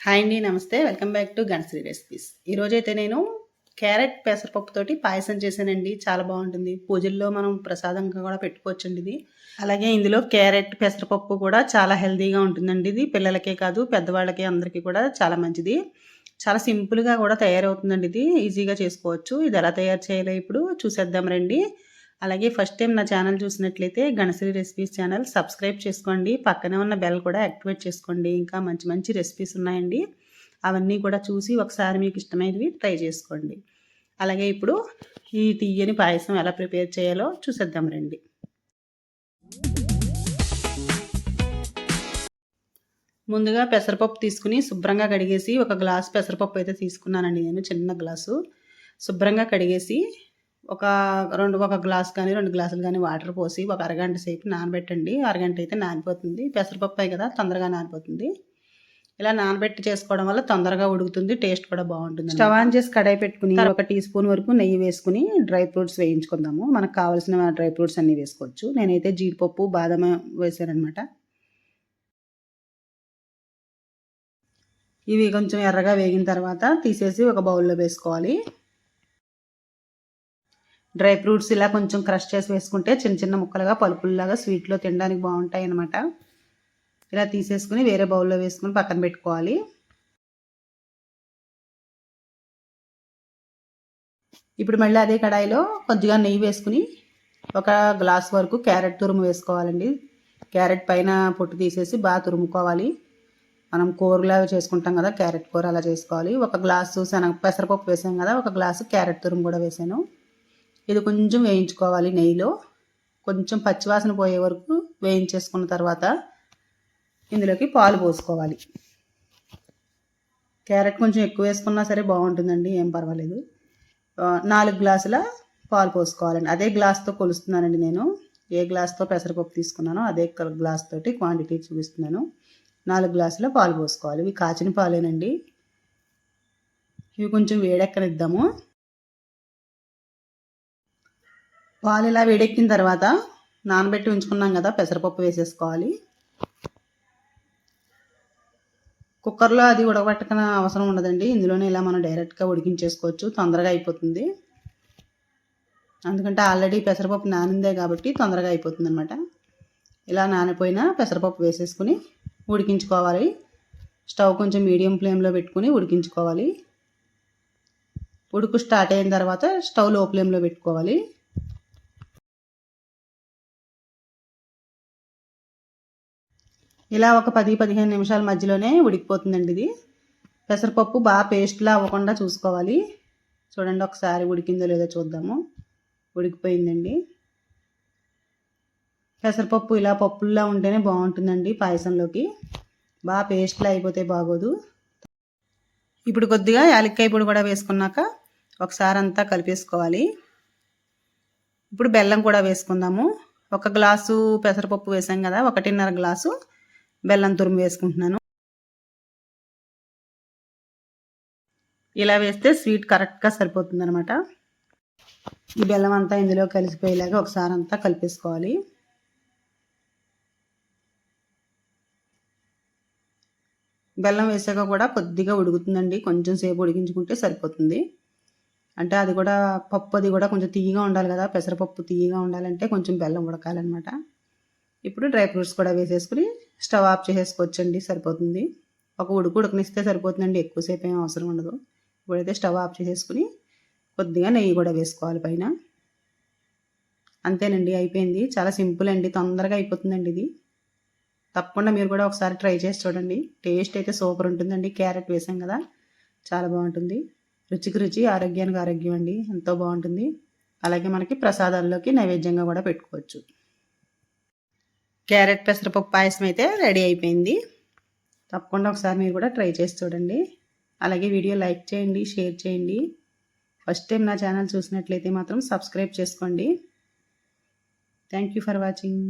Hi అండి నమస్తే. Welcome back to Ganasri recipes. ఈరోజైతే నేను క్యారెట్ పెసరపప్పుతోటి పాయసం చేశానండి. చాలా బాగుంటుంది. పూజల్లో మనం ప్రసాదంగా కూడా పెట్టుకోవచ్చండి ఇది. అలాగే ఇందులో క్యారెట్ పెసరపప్పు కూడా చాలా హెల్తీగా ఉంటుందండి ఇది. పిల్లలకే కాదు పెద్దవాళ్ళకి అందరికీ కూడా చాలా మంచిది. చాలా సింపుల్గా కూడా తయారవుతుందండి ఇది. ఈజీగా చేసుకోవచ్చు. ఇది ఎలా తయారు చేయాలో ఇప్పుడు చూసేద్దాం రండి. అలాగే ఫస్ట్ టైం నా ఛానల్ చూసినట్లయితే గణశ్రీ రెసిపీస్ ఛానల్ సబ్స్క్రైబ్ చేసుకోండి. పక్కనే ఉన్న బెల్ కూడా యాక్టివేట్ చేసుకోండి. ఇంకా మంచి మంచి రెసిపీస్ ఉన్నాయండి. అవన్నీ కూడా చూసి ఒకసారి మీకు ఇష్టమైనవి ట్రై చేసుకోండి. అలాగే ఇప్పుడు ఈ తీయని పాయసం ఎలా ప్రిపేర్ చేయాలో చూసేద్దాం రండి. ముందుగా పెసరపప్పు తీసుకుని శుభ్రంగా కడిగేసి ఒక గ్లాస్ పెసరపప్పు అయితే తీసుకున్నానండి నేను చిన్న గ్లాసు. శుభ్రంగా కడిగేసి ఒక రెండు ఒక గ్లాస్ కానీ రెండు గ్లాసులు కానీ వాటర్ పోసి ఒక అరగంట సేపు నానబెట్టండి. అరగంట అయితే నానిపోతుంది. పెసరపప్పు కదా తొందరగా నానిపోతుంది. ఇలా నానబెట్టి చేసుకోవడం వల్ల తొందరగా ఉడుకుతుంది టేస్ట్ కూడా బాగుంటుంది స్టవ్ ఆన్ చేసి కడాయి పెట్టుకుని ఒక టీ స్పూన్ వరకు నెయ్యి వేసుకుని డ్రై ఫ్రూట్స్ వేయించుకుందాము. మనకు కావాల్సిన డ్రై ఫ్రూట్స్ అన్నీ వేసుకోవచ్చు. నేనైతే జీడిపప్పు బాదం వేసానమాట ఇవి కొంచెం ఎర్రగా వేగిన తర్వాత తీసేసి ఒక బౌల్లో వేసుకోవాలి. డ్రై ఫ్రూట్స్ ఇలా కొంచెం క్రష్ చేసి వేసుకుంటే చిన్న చిన్న ముక్కలుగా పలుపుల్లాగా స్వీట్లో తినడానికి బాగుంటాయి అన్నమాట ఇలా తీసేసుకుని వేరే బౌల్లో వేసుకుని పక్కన పెట్టుకోవాలి. ఇప్పుడు మళ్ళీ అదే కడాయిలో కొద్దిగా నెయ్యి వేసుకుని ఒక గ్లాస్ వరకు క్యారెట్ తురుము వేసుకోవాలండి. క్యారెట్ పైన పొట్టు తీసేసి బాగా తురుముకోవాలి. మనం కూరలా చేసుకుంటాం కదా క్యారెట్ కూర అలా చేసుకోవాలి. ఒక గ్లాసు శనగ పెసరపప్పు వేసాం కదా ఒక గ్లాసు క్యారెట్ తురుము కూడా వేసాను. ఇది కొంచెం వేయించుకోవాలి నెయ్యిలో. కొంచెం పచ్చివాసన పోయే వరకు వేయించేసుకున్న తర్వాత ఇందులోకి పాలు పోసుకోవాలి. క్యారెట్ కొంచెం ఎక్కువ వేసుకున్నా సరే బాగుంటుందండి ఏం పర్వాలేదు. నాలుగు గ్లాసుల పాలు పోసుకోవాలండి. అదే గ్లాస్తో కొలుస్తున్నానండి నేను. ఏ గ్లాస్తో పెసరపప్పు తీసుకున్నానో అదే గ్లాస్ తోటి క్వాంటిటీ చూపిస్తున్నాను. నాలుగు గ్లాసుల పాలు పోసుకోవాలి. ఇవి కాచిన పాలేనండి. ఇవి కొంచెం వేడెక్కనిద్దాము. పాలు ఇలా వేడెక్కిన తర్వాత నానబెట్టి ఉంచుకున్నాం కదా పెసరపప్పు వేసేసుకోవాలి. కుక్కర్లో అది ఉడకబెట్టకన అవసరం ఉండదండి. ఇందులోనే ఇలా మనం డైరెక్ట్గా ఉడికించేసుకోవచ్చు. తొందరగా అయిపోతుంది. ఎందుకంటే ఆల్రెడీ పెసరపప్పు నానిందే కాబట్టి తొందరగా అయిపోతుంది అనమాట ఇలా నానిపోయిన పెసరపప్పు వేసేసుకుని ఉడికించుకోవాలి. స్టవ్ కొంచెం మీడియం ఫ్లేమ్లో పెట్టుకుని ఉడికించుకోవాలి. ఉడుకు స్టార్ట్ అయిన తర్వాత స్టవ్లో ఫ్లేమ్లో పెట్టుకోవాలి. ఇలా ఒక పది పదిహేను నిమిషాల మధ్యలోనే ఉడికిపోతుందండి ఇది. పెసరపప్పు బాగా పేస్ట్లా అవ్వకుండా చూసుకోవాలి. చూడండి ఒకసారి ఉడికిందో లేదో చూద్దాము. ఉడికిపోయిందండి. పెసరపప్పు ఇలా పప్పుల్లా ఉంటేనే బాగుంటుందండి పాయసంలోకి. బాగా పేస్ట్లా అయిపోతే బాగోదు. ఇప్పుడు కొద్దిగా యాలక్కాయ పొడి కూడా వేసుకున్నాక ఒకసారి అంతా కలిపేసుకోవాలి. ఇప్పుడు బెల్లం కూడా వేసుకుందాము. ఒక గ్లాసు పెసరపప్పు వేసాం కదా ఒకటిన్నర గ్లాసు. బెల్లం తురుము వేసుకుంటున్నాను. ఇలా వేస్తే స్వీట్ కరెక్ట్గా సరిపోతుంది అనమాట ఈ బెల్లం అంతా ఇందులో కలిసిపోయేలాగా ఒకసారి అంతా కలిపేసుకోవాలి. బెల్లం వేసాక కూడా కొద్దిగా ఉడుకుతుందండి. కొంచెం సేపు ఉడికించుకుంటే సరిపోతుంది. అంటే అది కూడా పప్పు అది కూడా కొంచెం తీయగా ఉండాలి కదా. పెసరపప్పు తీయగా ఉండాలంటే కొంచెం బెల్లం ఉడకాలన్నమాట. ఇప్పుడు డ్రై ఫ్రూట్స్ కూడా వేసేసుకుని స్టవ్ ఆఫ్ చేసేసుకోవచ్చండి సరిపోతుంది. ఒక ఉడుకు ఉడకనిస్తే సరిపోతుందండి ఎక్కువసేపు ఏం అవసరం ఉండదు. ఇప్పుడైతే స్టవ్ ఆఫ్ చేసేసుకుని కొద్దిగా నెయ్యి కూడా వేసుకోవాలి పైన. అంతేనండి అయిపోయింది. చాలా సింపుల్ అండి తొందరగా అయిపోతుందండి ఇది. తప్పకుండా మీరు కూడా ఒకసారి ట్రై చేసి చూడండి. టేస్ట్ అయితే సూపర్ ఉంటుందండి క్యారెట్ వేసాం కదా చాలా బాగుంటుంది. రుచికి రుచి ఆరోగ్యానికి ఆరోగ్యం అండి ఎంతో బాగుంటుంది. అలాగే మనకి ప్రసాదాల్లోకి నైవేద్యంగా కూడా పెట్టుకోవచ్చు. క్యారెట్ పెసరపప్పు పాయసం అయితే రెడీ అయిపోయింది. తప్పకుండా ఒకసారి మీరు కూడా ట్రై చేసి చూడండి. అలాగే వీడియో లైక్ చేయండి షేర్ చేయండి. ఫస్ట్ టైం నా ఛానల్ చూసినట్లయితే మాత్రం సబ్స్క్రైబ్ చేసుకోండి. Thank you for watching